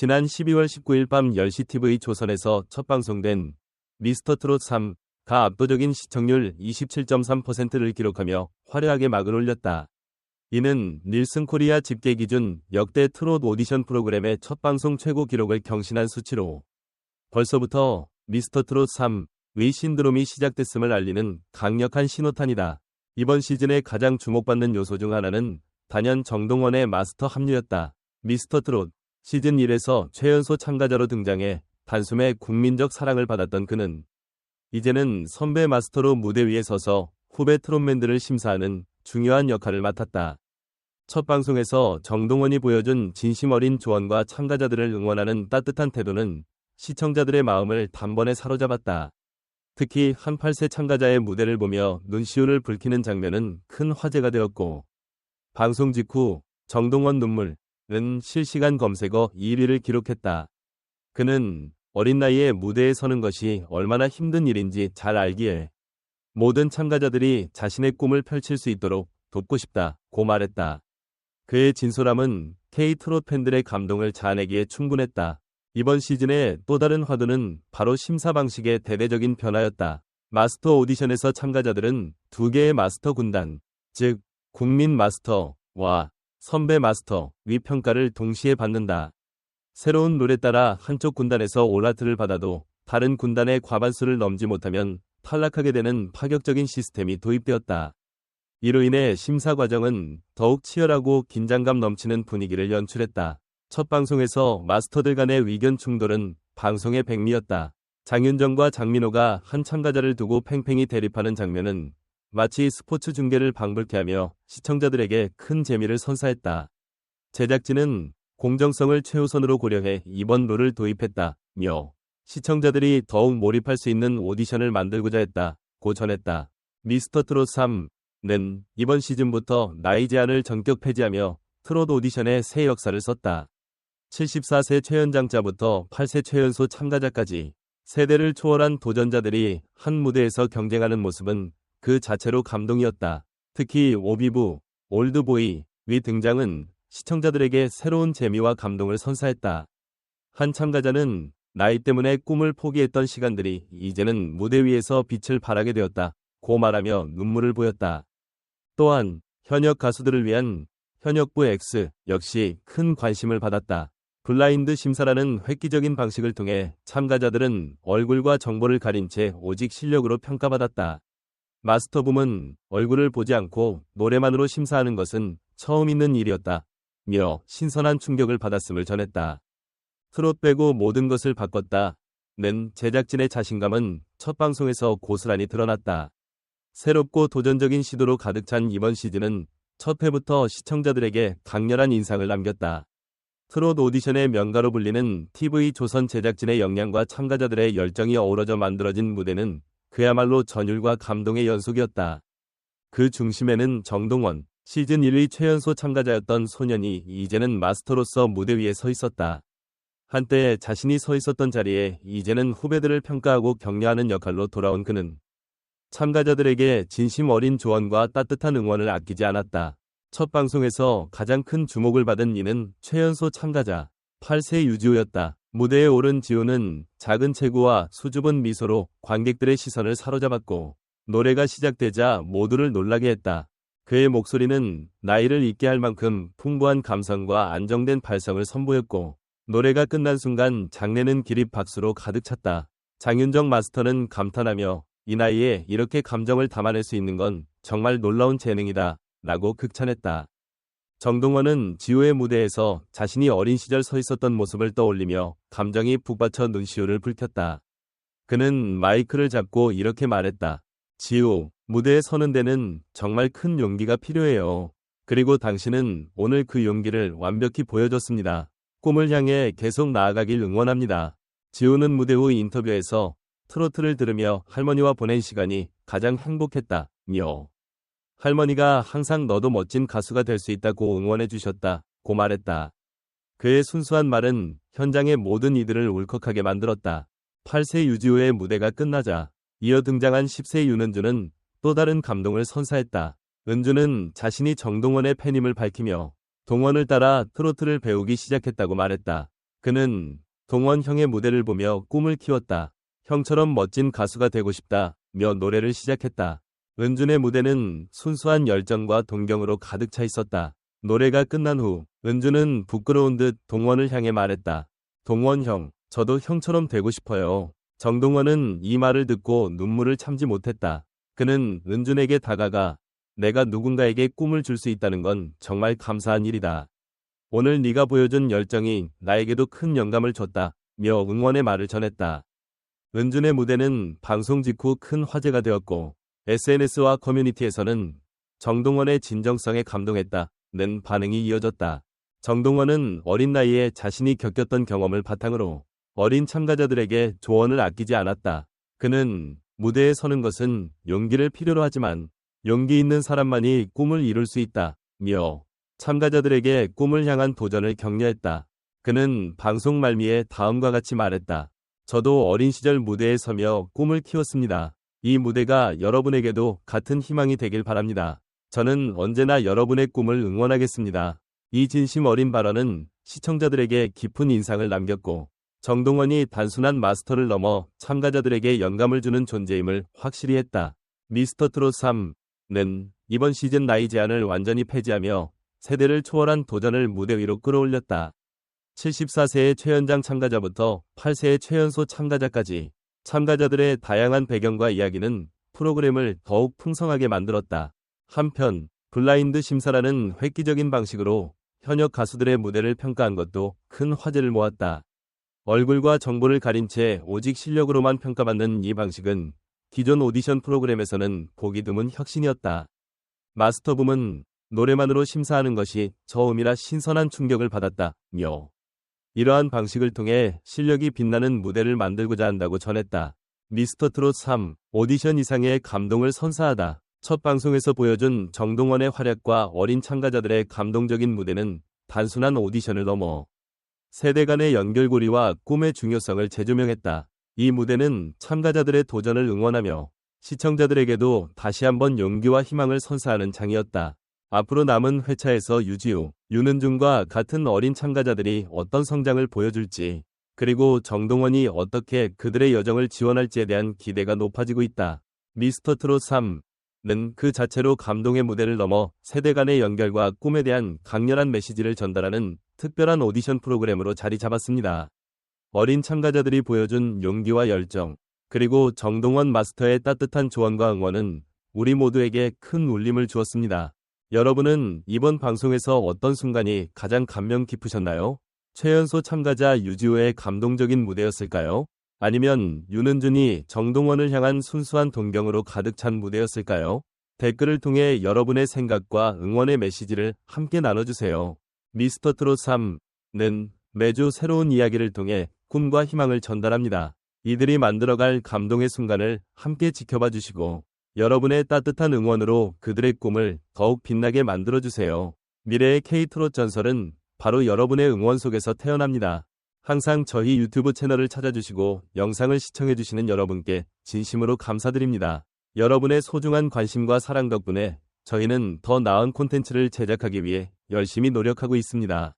지난 12월 19일 밤 10시 TV 조선에서 첫 방송된 미스터 트롯 3가 압도적인 시청률 27.3%를 기록하며 화려하게 막을 올렸다. 이는 닐슨 코리아 집계 기준 역대 트롯 오디션 프로그램의 첫 방송 최고 기록을 경신한 수치로 벌써부터 미스터 트롯 3의 신드롬이 시작됐음을 알리는 강력한 신호탄이다. 이번 시즌의 가장 주목받는 요소 중 하나는 단연 정동원의 마스터 합류였다. 미스터 트롯 시즌 1에서 최연소 참가자로 등장해 단숨에 국민적 사랑을 받았던 그는 이제는 선배 마스터로 무대 위에 서서 후배 트롯맨들을 심사하는 중요한 역할을 맡았다. 첫 방송에서 정동원이 보여준 진심 어린 조언과 참가자들을 응원하는 따뜻한 태도는 시청자들의 마음을 단번에 사로잡았다. 특히 한 8세 참가자의 무대를 보며 눈시울을 붉히는 장면은 큰 화제가 되었고 방송 직후 정동원 눈물 은 실시간 검색어 1위를 기록했다. 그는 어린 나이에 무대에 서는 것이 얼마나 힘든 일인지 잘 알기에 모든 참가자들이 자신의 꿈을 펼칠 수 있도록 돕고 싶다 고 말했다. 그의 진솔함은 K-트롯 팬들의 감동을 자아내기에 충분했다. 이번 시즌의 또 다른 화두는 바로 심사 방식의 대대적인 변화였다. 마스터 오디션에서 참가자들은 두 개의 마스터 군단, 즉 국민 마스터와 선배 마스터 위 평가를 동시에 받는다. 새로운 룰에 따라 한쪽 군단에서 올라트를 받아도 다른 군단의 과반수를 넘지 못하면 탈락하게 되는 파격적인 시스템이 도입되었다. 이로 인해 심사 과정은 더욱 치열하고 긴장감 넘치는 분위기를 연출했다. 첫 방송에서 마스터들 간의 의견 충돌은 방송의 백미였다. 장윤정과 장민호가 한 참가자를 두고 팽팽히 대립하는 장면은 마치 스포츠 중계를 방불케 하며 시청자들에게 큰 재미를 선사했다. 제작진은 공정성을 최우선으로 고려해 이번 룰을 도입했다며 시청자들이 더욱 몰입할 수 있는 오디션을 만들고자 했다 고 전했다. 미스터 트롯 3는 이번 시즌부터 나이 제한을 전격 폐지하며 트롯 오디션의 새 역사를 썼다. 74세 최연장자부터 8세 최연소 참가자까지 세대를 초월한 도전자들이 한 무대에서 경쟁하는 모습은 그 자체로 감동이었다. 특히 오비부, 올드보이 위 등장은 시청자들에게 새로운 재미와 감동을 선사했다. 한 참가자는 나이 때문에 꿈을 포기했던 시간들이 이제는 무대 위에서 빛을 발하게 되었다. 고 말하며 눈물을 보였다. 또한 현역 가수들을 위한 현역부 X 역시 큰 관심을 받았다. 블라인드 심사라는 획기적인 방식을 통해 참가자들은 얼굴과 정보를 가린 채 오직 실력으로 평가받았다. 마스터붐은 얼굴을 보지 않고 노래만으로 심사하는 것은 처음 있는 일이었다. 며 신선한 충격을 받았음을 전했다. 트롯 빼고 모든 것을 바꿨다. 는 제작진의 자신감은 첫 방송에서 고스란히 드러났다. 새롭고 도전적인 시도로 가득 찬 이번 시즌은 첫 회부터 시청자들에게 강렬한 인상을 남겼다. 트롯 오디션의 명가로 불리는 TV 조선 제작진의 역량과 참가자들의 열정이 어우러져 만들어진 무대는 그야말로 전율과 감동의 연속이었다. 그 중심에는 정동원, 시즌 1위 최연소 참가자였던 소년이 이제는 마스터로서 무대 위에 서 있었다. 한때 자신이 서 있었던 자리에 이제는 후배들을 평가하고 격려하는 역할로 돌아온 그는 참가자들에게 진심 어린 조언과 따뜻한 응원을 아끼지 않았다. 첫 방송에서 가장 큰 주목을 받은 이는 최연소 참가자 8세 유지호였다. 무대에 오른 지호는 작은 체구와 수줍은 미소로 관객들의 시선을 사로잡았고 노래가 시작되자 모두를 놀라게 했다. 그의 목소리는 나이를 잊게 할 만큼 풍부한 감성과 안정된 발성을 선보였고 노래가 끝난 순간 장내는 기립 박수로 가득 찼다. 장윤정 마스터는 감탄하며 이 나이에 이렇게 감정을 담아낼 수 있는 건 정말 놀라운 재능이다. 라고 극찬했다. 정동원은 지호의 무대에서 자신이 어린 시절 서 있었던 모습을 떠올리며 감정이 북받쳐 눈시울을 붉혔다. 그는 마이크를 잡고 이렇게 말했다. 지호, 무대에 서는 데는 정말 큰 용기가 필요해요. 그리고 당신은 오늘 그 용기를 완벽히 보여줬습니다. 꿈을 향해 계속 나아가길 응원합니다. 지호는 무대 후 인터뷰에서 트로트를 들으며 할머니와 보낸 시간이 가장 행복했다. 며 할머니가 항상 너도 멋진 가수가 될 수 있다고 응원해 주셨다. 고 말했다. 그의 순수한 말은 현장의 모든 이들을 울컥하게 만들었다. 8세 유지호의 무대가 끝나자 이어 등장한 10세 윤은주는 또 다른 감동을 선사했다. 은주는 자신이 정동원의 팬임을 밝히며 동원을 따라 트로트를 배우기 시작했다고 말했다. 그는 동원 형의 무대를 보며 꿈을 키웠다. 형처럼 멋진 가수가 되고 싶다. 며 노래를 시작했다. 은준의 무대는 순수한 열정과 동경으로 가득 차 있었다. 노래가 끝난 후 은준은 부끄러운 듯 동원을 향해 말했다. 동원 형, 저도 형처럼 되고 싶어요. 정동원은 이 말을 듣고 눈물을 참지 못했다. 그는 은준에게 다가가 내가 누군가에게 꿈을 줄 수 있다는 건 정말 감사한 일이다. 오늘 네가 보여준 열정이 나에게도 큰 영감을 줬다. 며 응원의 말을 전했다. 은준의 무대는 방송 직후 큰 화제가 되었고 SNS와 커뮤니티에서는 정동원의 진정성에 감동했다는 반응이 이어졌다. 정동원은 어린 나이에 자신이 겪었던 경험을 바탕으로 어린 참가자들에게 조언을 아끼지 않았다. 그는 무대에 서는 것은 용기를 필요로 하지만 용기 있는 사람만이 꿈을 이룰 수 있다. 며 참가자들에게 꿈을 향한 도전을 격려했다. 그는 방송 말미에 다음과 같이 말했다. 저도 어린 시절 무대에 서며 꿈을 키웠습니다. 이 무대가 여러분에게도 같은 희망이 되길 바랍니다. 저는 언제나 여러분의 꿈을 응원하겠습니다. 이 진심 어린 발언은 시청자들에게 깊은 인상을 남겼고 정동원이 단순한 마스터를 넘어 참가자들에게 영감을 주는 존재임을 확실히 했다. 미스터 트롯 3는 이번 시즌 나이 제한을 완전히 폐지하며 세대를 초월한 도전을 무대 위로 끌어올렸다. 74세의 최연장 참가자부터 8세의 최연소 참가자까지 참가자들의 다양한 배경과 이야기는 프로그램을 더욱 풍성하게 만들었다. 한편 블라인드 심사라는 획기적인 방식으로 현역 가수들의 무대를 평가한 것도 큰 화제를 모았다. 얼굴과 정보를 가린 채 오직 실력으로만 평가받는 이 방식은 기존 오디션 프로그램에서는 보기 드문 혁신이었다. 마스터붐은 노래만으로 심사하는 것이 처음이라 신선한 충격을 받았다 며 이러한 방식을 통해 실력이 빛나는 무대를 만들고자 한다고 전했다. 미스터 트롯 3 오디션 이상의 감동을 선사하다. 첫 방송에서 보여준 정동원의 활약과 어린 참가자들의 감동적인 무대는 단순한 오디션을 넘어 세대 간의 연결고리와 꿈의 중요성을 재조명했다. 이 무대는 참가자들의 도전을 응원하며 시청자들에게도 다시 한번 용기와 희망을 선사하는 장이었다. 앞으로 남은 회차에서 유지우, 윤은중과 같은 어린 참가자들이 어떤 성장을 보여줄지, 그리고 정동원이 어떻게 그들의 여정을 지원할지에 대한 기대가 높아지고 있다. 미스터 트롯 3는 그 자체로 감동의 무대를 넘어 세대 간의 연결과 꿈에 대한 강렬한 메시지를 전달하는 특별한 오디션 프로그램으로 자리 잡았습니다. 어린 참가자들이 보여준 용기와 열정, 그리고 정동원 마스터의 따뜻한 조언과 응원은 우리 모두에게 큰 울림을 주었습니다. 여러분은 이번 방송에서 어떤 순간이 가장 감명 깊으셨나요? 최연소 참가자 유지호의 감동적인 무대였을까요? 아니면 윤은준이 정동원을 향한 순수한 동경으로 가득 찬 무대였을까요? 댓글을 통해 여러분의 생각과 응원의 메시지를 함께 나눠주세요. 미스터 트롯 3는 매주 새로운 이야기를 통해 꿈과 희망을 전달합니다. 이들이 만들어갈 감동의 순간을 함께 지켜봐 주시고 여러분의 따뜻한 응원으로 그들의 꿈을 더욱 빛나게 만들어주세요. 미래의 K트롯 전설은 바로 여러분의 응원 속에서 태어납니다. 항상 저희 유튜브 채널을 찾아주시고 영상을 시청해주시는 여러분께 진심으로 감사드립니다. 여러분의 소중한 관심과 사랑 덕분에 저희는 더 나은 콘텐츠를 제작하기 위해 열심히 노력하고 있습니다.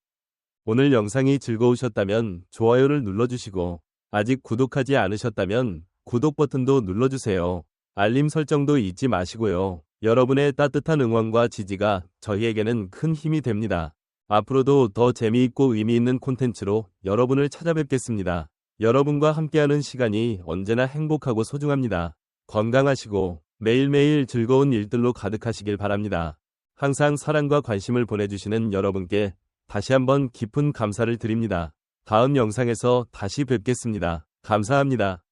오늘 영상이 즐거우셨다면 좋아요를 눌러주시고 아직 구독하지 않으셨다면 구독 버튼도 눌러주세요. 알림 설정도 잊지 마시고요. 여러분의 따뜻한 응원과 지지가 저희에게는 큰 힘이 됩니다. 앞으로도 더 재미있고 의미 있는 콘텐츠로 여러분을 찾아뵙겠습니다. 여러분과 함께하는 시간이 언제나 행복하고 소중합니다. 건강하시고 매일매일 즐거운 일들로 가득하시길 바랍니다. 항상 사랑과 관심을 보내주시는 여러분께 다시 한번 깊은 감사를 드립니다. 다음 영상에서 다시 뵙겠습니다. 감사합니다.